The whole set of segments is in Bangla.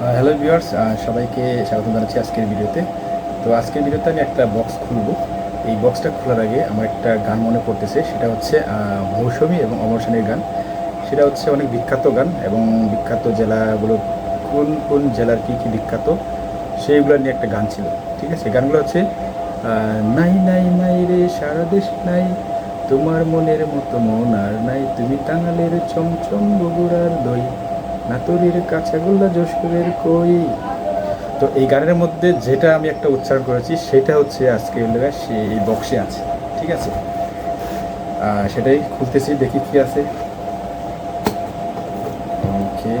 হ্যালো ভিউয়ার্স সবাইকে স্বাগত জানাচ্ছি আজকের ভিডিওতে। তো আজকের ভিডিওতে আমি একটা বক্স খুলব। এই বক্সটা খোলার আগে আমার একটা গান মনে পড়তেছে, সেটা হচ্ছে মৌসুমী এবং অমর সেনের গান। সেটা হচ্ছে অনেক বিখ্যাত গান এবং বিখ্যাত জেলাগুলো কোন কোন জেলার কী কী বিখ্যাত, সেইগুলো নিয়ে একটা গান ছিল, ঠিক আছে? গানগুলো হচ্ছে নাই নাই নাই রে, সারা দেশ নাই, তোমার মনের মতো মন আর নাই, তুমি টাঙ্গালের চমচম বগুড়ার দই। নাতরির কাছাগোল্লা যশোরের কই? তো এই গানের মধ্যে যেটা আমি একটা উচ্চারণ করেছি, সেটা হচ্ছে আজকে সে এই বক্সে আছে, ঠিক আছে? সেটাই খুলতেছি, দেখি কি আছে। ওকে।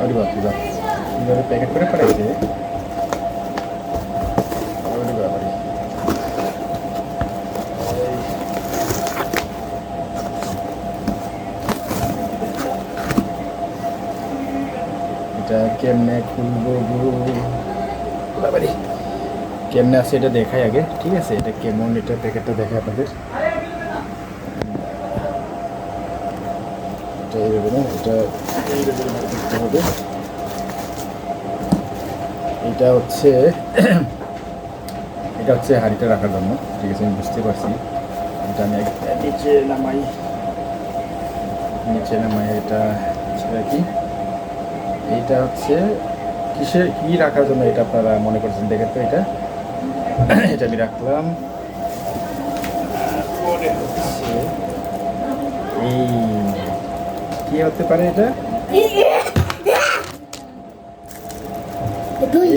আরে বাপ রে বাপ প্যাকেট করে পাঠাইছে আরে বাবারে। এটা কেমনে খুলবো গো? বাবারে কেমনে আছে এটা দেখাই আগে ঠিক আছে? এটা কেমন এটা প্যাকেটটা দেখাই আপনাদের। এটা এইভাবে না এটা এইভাবে দেখতে হবে। এটা হচ্ছে এটা হচ্ছে হাঁড়িটা রাখার জন্য ঠিক আছে? আমি বুঝতে পারছি। এটা আমি নিচে নামাই। নিচে নামাই এটা কি? এইটা হচ্ছে কিসের কি রাখার জন্য এটা আপনারা মনে করছেন? দেখেন তো এটা। এটা আমি রাখলাম। কি হতে পারে এটা?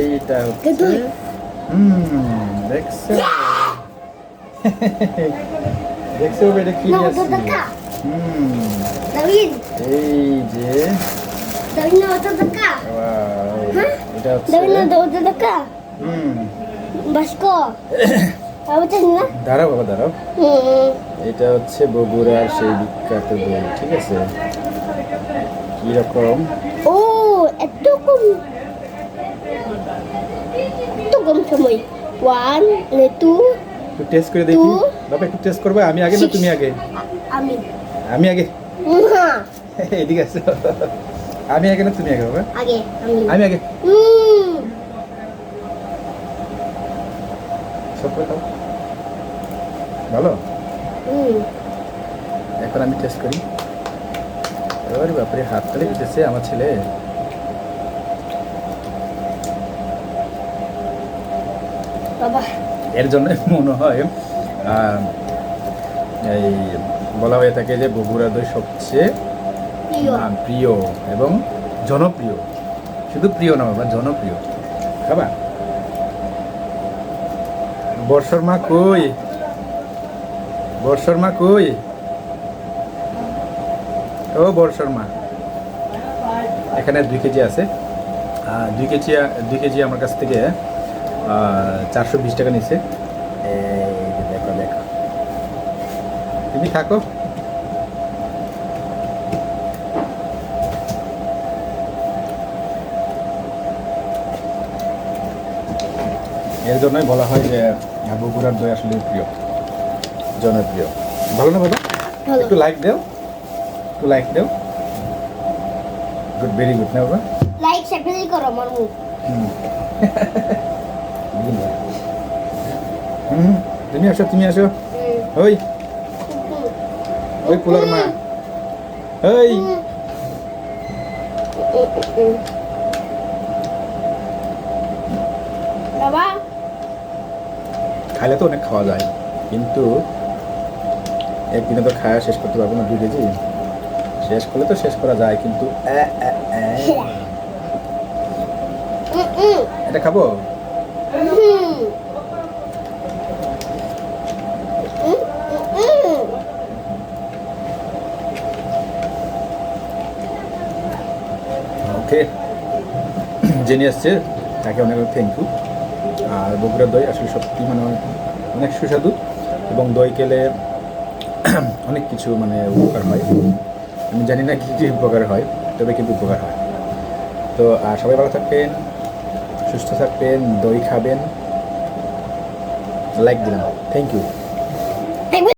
এইটা হচ্ছে হুম দেখছ? দেখছ? এটা কি না, আছে। হুম। এই যে এটা হচ্ছে বগুড়ার সেই বিখ্যাত ঠিক আছে? কীরকম? ও এত কম। কম সময়। ওয়ান লেটু একটু টেস্ট করে দেখি। বাবা একটু আমি আগে না তুমি আগে? আমি। আমি আগে? এদিকে আছে আমি আগে না তুমি আগে Age, amin. আমি আগে। ভালো. এখন আমি টেস্ট করি। এবারে বাপরে হাত তালে দিতেছে আমার ছেলে। এর জন্য মনে হয় আহ, এই বলা হয়ে থাকে যে বগুড়া দই সবচেয়ে প্রিয়। এবং জনপ্রিয়। শুধু প্রিয় না, বাবা, জনপ্রিয়। খাবা? বর্ষর মা কই? বর্ষর মা কই? ও বর্ষর মা এখানে দুই কেজি আছে। দুই কেজি দুই কেজি আমার কাছ থেকে চারশো বিশ টাকা নিচ্ছে দেখো দেখো। তুমি থাকো। এর জন্যই বলা হয় যে বগুড়ার দই আসলে প্রিয় জনপ্রিয়। ভালো না বাবা? একটু লাইক দাও। একটু লাইক দাও। গুড ভেরি গুড না বাবা? Like, subscribe karo marmu. হুম। হুম তুমি আসো তুমি আসো. ওই। ওই পোলার মা। ওই। Baba. খাইলে তো অনেক খাওয়া যায় কিন্তু একদিনে তো খাওয়া শেষ করতে পারব না দুই কেজি শেষ করলে তো শেষ করা যায়, কিন্তু. এটা খাব. ওকে জেনে আসছে তাকে অনেক থ্যাংক ইউ আর বগুড়ার দই আসলে সত্যি মানে অনেক সুস্বাদু এবং দই খেলে অনেক কিছু মানে উপকার হয়। আমি জানি না কী কী উপকার হয়, তবে কিন্তু উপকার হয়। তো আর সবাই ভালো থাকবেন, সুস্থ থাকবেন, দই খাবেন। লাইক দিলাম। Thank you